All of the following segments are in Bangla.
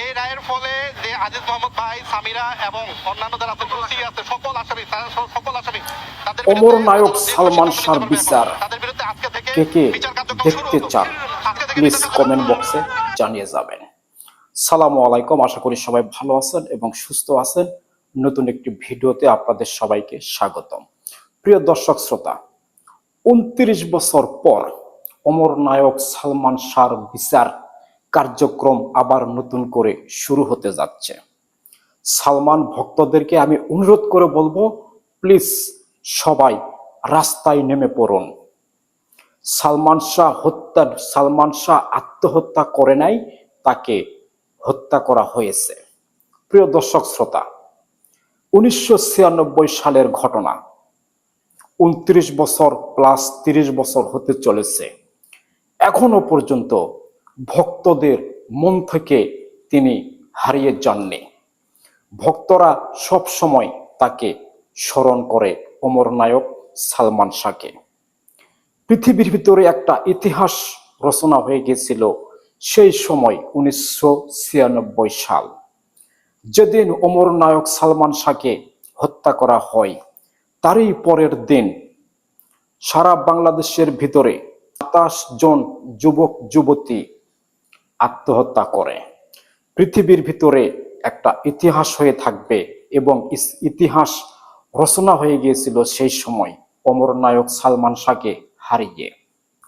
এই রায়ের ফলে যে আজিজ মোহাম্মদ ভাই সামিরা এবং অন্যান্য যারা আছে সকল আসামি সকল আসামি তাদের অমর নায়ক সালমান শাহর বিচার। তাদের বিরুদ্ধে আজকে থেকে কে দেখতে চান প্লিজ কমেন্ট বক্সে জানিয়ে যাবেন। সালামু আলাইকুম আশা করি সবাই ভালো আছেন এবং সুস্থ আছেন। নতুন একটি ভিডিওতে আপনাদের সবাইকে স্বাগতম। প্রিয় দর্শক শ্রোতা উনত্রিশ বছর পর অমর নায়ক সালমান শাহর বিচার কার্যক্রম আবার নতুন করে শুরু হতে যাচ্ছে। সালমান ভক্তদেরকে আমি অনুরোধ করে বলব প্লিজ সবাই রাস্তায় নেমে পড়ুন। সালমান শাহ হত্যা, সালমান শাহ আত্মহত্যা করে নাই, তাকে হত্যা করা হয়েছে। প্রিয় দর্শক শ্রোতা, উনিশশো ছিয়ানব্বই সালের ঘটনা উনত্রিশ বছর প্লাস তিরিশ বছর হতে চলেছে। এখনও পর্যন্ত ভক্তদের মন থেকে তিনি হারিয়ে যাননি। ভক্তরা সব সময় তাকে স্মরণ করে অমর নায়ক সালমান শাহকে। পৃথিবীর ভিতরে একটা ইতিহাস রচনা হয়ে গেছিল সেই সময় উনিশশো ছিয়ানব্বই সাল। যেদিন অমর নায়ক সালমান শাহকে হত্যা করা হয়, তারই পরের দিন সারা বাংলাদেশের ভিতরে সাতাশ জন যুবক যুবতী আত্মহত্যা করে। পৃথিবীর ভিতরে একটা ইতিহাস হয়ে থাকবে এবং ইতিহাস রচনা হয়ে গিয়েছিল সেই সময় অমর নায়ক সালমান শাহকে হারিয়ে।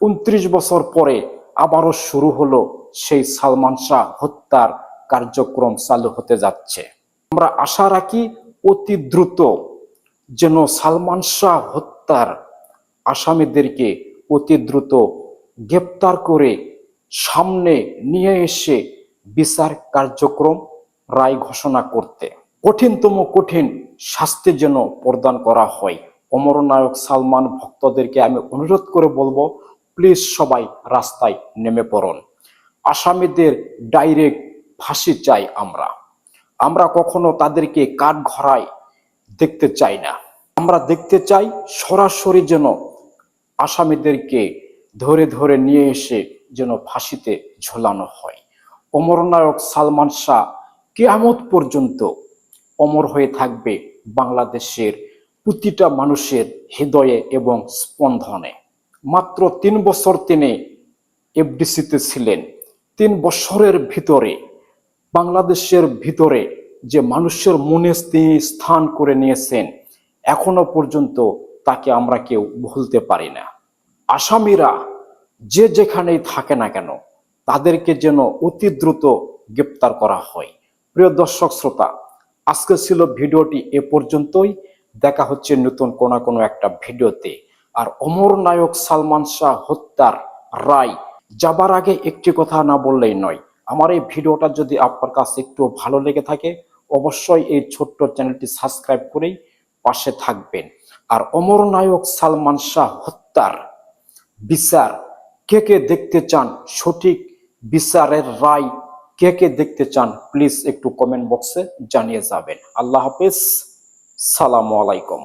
উনত্রিশ বছর পরে আবারও শুরু হলো সেই সালমান শাহ হত্যার কার্যক্রম চালু হতে যাচ্ছে। আমরা আশা রাখি অতি দ্রুত যেন সালমান শাহ হত্যার আসামিদেরকে অতি দ্রুত গ্রেপ্তার করে সামনে নিয়ে এসে বিচার কার্যক্রম রায় ঘোষণা করতে। কঠিনতম কঠিন শাস্তি যেন প্রদান করা হয়। অমরনায়ক সালমান ভক্তদেরকে আমি অনুরোধ করে বলব প্লিজ সবাই রাস্তায় নেমে পড়ুন। আসামিদের ডাইরেক্ট ফাঁসি চাই আমরা। আমরা কখনো তাদেরকে কাঠ ঘরায় দেখতে চাই না। আমরা দেখতে চাই সরাসরি যেন আসামিদেরকে ধরে ধরে নিয়ে এসে যেন ফাঁসিতে ঝোলানো হয়। অমরনায়ক সালমান শাহ কেয়ামত পর্যন্ত অমর হয়ে থাকবে বাংলাদেশের প্রতিটা মানুষের হৃদয়ে এবং স্পন্দনে। মাত্র তিন বছর তিনি এফডিসিতে ছিলেন। তিন বছরের ভিতরে, বাংলাদেশের ভিতরে যে মানুষের মনে তিনি স্থান করে নিয়েছেন, এখনও পর্যন্ত তাকে আমরা কেউ ভুলতে পারি না। আসামিরা যে যেখানেই থাকে না কেন, তাদেরকে যেন অতি দ্রুত গ্রেপ্তার করা হয়। প্রিয় দর্শক শ্রোতা, আজকে ছিল ভিডিওটি এ পর্যন্তই। দেখা হচ্ছে নতুন কোন কোনো একটা ভিডিওতে। আর অমর নায়ক সালমান শাহ হত্যার রায় যাবার আগে একটি কথা না বললেই নয়, আমার এই ভিডিওটা যদি আপনার কাছে একটু ভালো লেগে থাকে, অবশ্যই এই ছোট্ট চ্যানেলটি সাবস্ক্রাইব করেই পাশে থাকবেন। আর অমর নায়ক সালমান শাহ হত্যার বিচার কে কে দেখতে চান সঠিক বিচারের রায়? কে কে দেখতে চান? প্লিজ একটু কমেন্ট বক্সে জানিয়ে যাবেন। আল্লাহ হাফেজ। সালামু আলাইকুম।